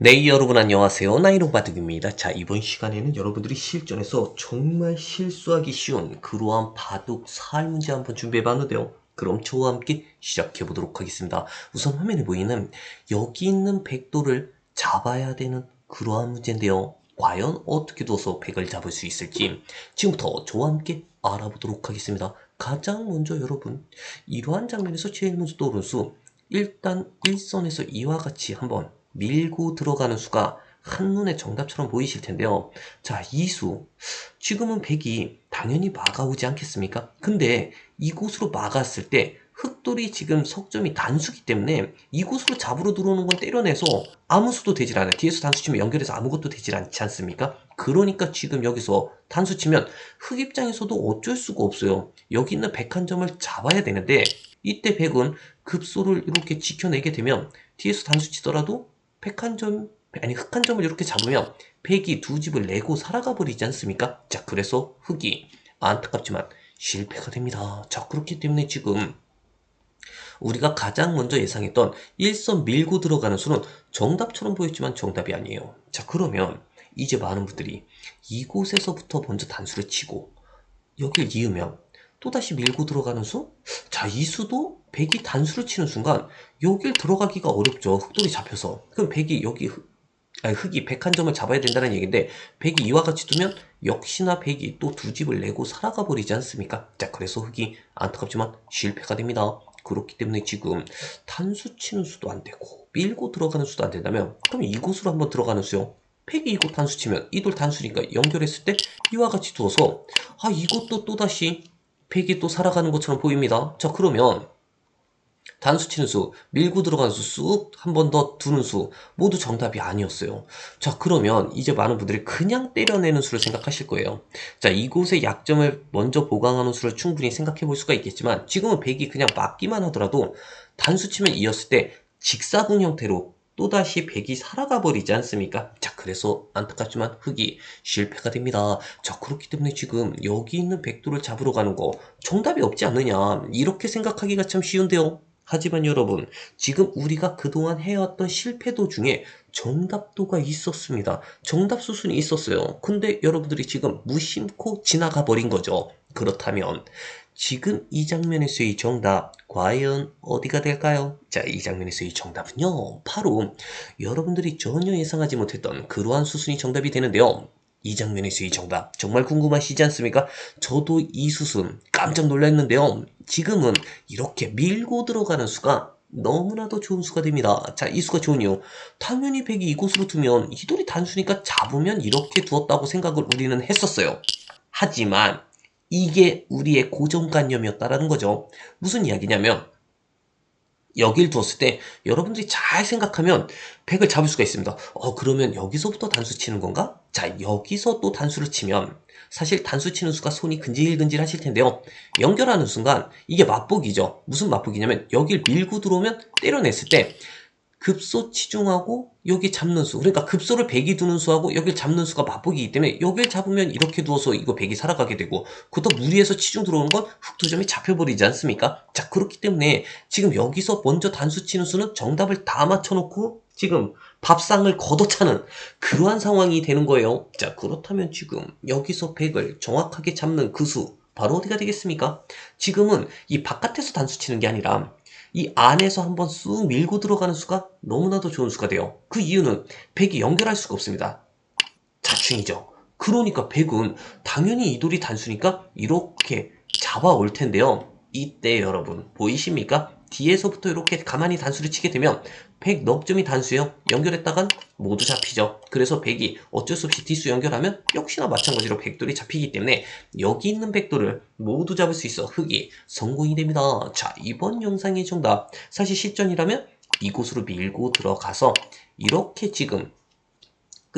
네, 여러분 안녕하세요. 나이로바둑입니다. 자, 이번 시간에는 여러분들이 실전에서 정말 실수하기 쉬운 그러한 바둑 살 문제 한번 준비해봤는데요. 그럼 저와 함께 시작해보도록 하겠습니다. 우선 화면에 보이는 여기 있는 백도를 잡아야 되는 그러한 문제인데요. 과연 어떻게 둬서 백을 잡을 수 있을지 지금부터 저와 함께 알아보도록 하겠습니다. 가장 먼저 여러분, 이러한 장면에서 제일 먼저 떠오르는 수, 일단 일선에서 이와 같이 한번 밀고 들어가는 수가 한눈에 정답처럼 보이실 텐데요. 자, 이 수. 지금은 백이 당연히 막아오지 않겠습니까? 근데 이곳으로 막았을 때 흑돌이 지금 석점이 단수기 때문에 이곳으로 잡으러 들어오는 건 때려내서 아무 수도 되질 않아요. 뒤에서 단수 치면 연결해서 아무것도 되질 않지 않습니까? 그러니까 지금 여기서 단수 치면 흑 입장에서도 어쩔 수가 없어요. 여기 있는 백한 점을 잡아야 되는데 이때 백은 급소를 이렇게 지켜내게 되면 뒤에서 단수 치더라도 백한 점, 아니 흑한 점을 이렇게 잡으면 백이 두 집을 내고 살아가 버리지 않습니까? 자, 그래서 흑이 안타깝지만 실패가 됩니다. 자, 그렇기 때문에 지금 우리가 가장 먼저 예상했던 일선 밀고 들어가는 수는 정답처럼 보였지만 정답이 아니에요. 자, 그러면 이제 많은 분들이 이곳에서부터 먼저 단수를 치고 여길 이으면 또다시 밀고 들어가는 수? 자, 이 수도 백이 단수를 치는 순간 여길 들어가기가 어렵죠. 흑돌이 잡혀서. 그럼 백이 여기 흑, 아니, 흑이 백 한 점을 잡아야 된다는 얘기인데 백이 이와 같이 두면 역시나 백이 또 두 집을 내고 살아가 버리지 않습니까? 자, 그래서 흑이 안타깝지만 실패가 됩니다. 그렇기 때문에 지금 단수 치는 수도 안 되고 밀고 들어가는 수도 안 된다면 그럼 이곳으로 한번 들어가는 수요. 팩이 이곳 단수 치면 이 돌 단수니까 연결했을 때 이와 같이 두어서 아 이것도 또다시 팩이 또 살아가는 것처럼 보입니다. 자 그러면 단수 치는 수, 밀고 들어가는 수, 쑥 한 번 더 두는 수 모두 정답이 아니었어요. 자 그러면 이제 많은 분들이 그냥 때려내는 수를 생각하실 거예요. 자 이곳의 약점을 먼저 보강하는 수를 충분히 생각해 볼 수가 있겠지만 지금은 백이 그냥 맞기만 하더라도 단수 치면 이었을 때 직사분 형태로 또다시 백이 살아가 버리지 않습니까? 자, 그래서 안타깝지만 흑이 실패가 됩니다. 자, 그렇기 때문에 지금 여기 있는 백도를 잡으러 가는 거 정답이 없지 않느냐. 이렇게 생각하기가 참 쉬운데요. 하지만 여러분, 지금 우리가 그동안 해왔던 실패도 중에 정답도가 있었습니다. 정답 수순이 있었어요. 근데 여러분들이 지금 무심코 지나가 버린 거죠. 그렇다면 지금 이 장면에서의 정답 과연 어디가 될까요? 자, 이 장면에서의 정답은요. 바로 여러분들이 전혀 예상하지 못했던 그러한 수순이 정답이 되는데요. 이 장면에서의 정답 정말 궁금하시지 않습니까? 저도 이 수순 깜짝 놀랐는데요. 지금은 이렇게 밀고 들어가는 수가 너무나도 좋은 수가 됩니다. 자, 이 수가 좋은 이유. 당연히 백이 이곳으로 두면 이 돌이 단수니까 잡으면 이렇게 두었다고 생각을 우리는 했었어요. 하지만 이게 우리의 고정관념이었다라는 거죠. 무슨 이야기냐면 여길 두었을 때 여러분들이 잘 생각하면 100을 잡을 수가 있습니다. 어 그러면 여기서부터 단수 치는 건가? 자 여기서 또 단수를 치면 사실 단수 치는 수가 손이 근질근질 하실 텐데요. 연결하는 순간 이게 맛보기죠. 무슨 맛보기냐면 여길 밀고 들어오면 때려냈을 때 급소 치중하고 여기 잡는 수 그러니까 급소를 100이 두는 수하고 여길 잡는 수가 맛보기이기 때문에 여길 잡으면 이렇게 두어서 이거 100이 살아가게 되고 그것도 무리해서 치중 들어오는 건 흑두점이 잡혀버리지 않습니까? 자 그렇기 때문에 지금 여기서 먼저 단수 치는 수는 정답을 다 맞춰놓고 지금 밥상을 걷어차는 그러한 상황이 되는 거예요. 자 그렇다면 지금 여기서 100을 정확하게 잡는 그 수 바로 어디가 되겠습니까? 지금은 이 바깥에서 단수 치는 게 아니라 이 안에서 한번 쑥 밀고 들어가는 수가 너무나도 좋은 수가 돼요. 그 이유는 100이 연결할 수가 없습니다. 자충이죠. 그러니까 100은 당연히 이 돌이 단수니까 이렇게 잡아올 텐데요. 이때 여러분 보이십니까? 뒤에서부터 이렇게 가만히 단수를 치게 되면 100 넉 점이 단수예요. 연결했다간 모두 잡히죠. 그래서 100이 어쩔 수 없이 뒷수 연결하면 역시나 마찬가지로 100돌이 잡히기 때문에 여기 있는 100돌을 모두 잡을 수 있어 흑이 성공이 됩니다. 자 이번 영상의 정답 사실 실전이라면 이곳으로 밀고 들어가서 이렇게 지금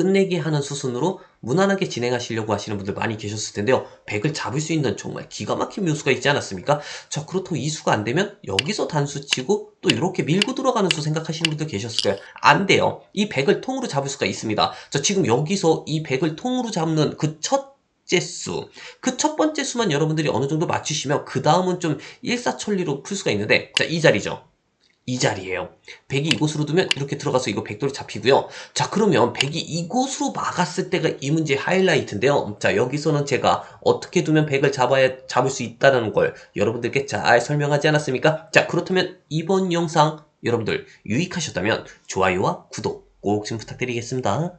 끝내기 하는 수순으로 무난하게 진행하시려고 하시는 분들 많이 계셨을 텐데요. 100을 잡을 수 있는 정말 기가 막힌 묘수가 있지 않았습니까? 자, 그렇다고 이 수가 안 되면 여기서 단수 치고 또 이렇게 밀고 들어가는 수 생각하시는 분들 계셨을 거예요. 안 돼요. 이 100을 통으로 잡을 수가 있습니다. 자, 지금 여기서 이 100을 통으로 잡는 그첫 수. 그 첫 번째 수만 여러분들이 어느 정도 맞추시면 그 다음은 좀 일사천리로 풀 수가 있는데 자, 이 자리죠. 이 자리예요. 100이 이곳으로 두면 이렇게 들어가서 이거 백돌이 잡히고요. 자 그러면 100이 이곳으로 막았을 때가 이 문제의 하이라이트인데요. 자 여기서는 제가 어떻게 두면 100을 잡아야 잡을 수 있다는 걸 여러분들께 잘 설명하지 않았습니까? 자 그렇다면 이번 영상 여러분들 유익하셨다면 좋아요와 구독 꼭 좀 부탁드리겠습니다.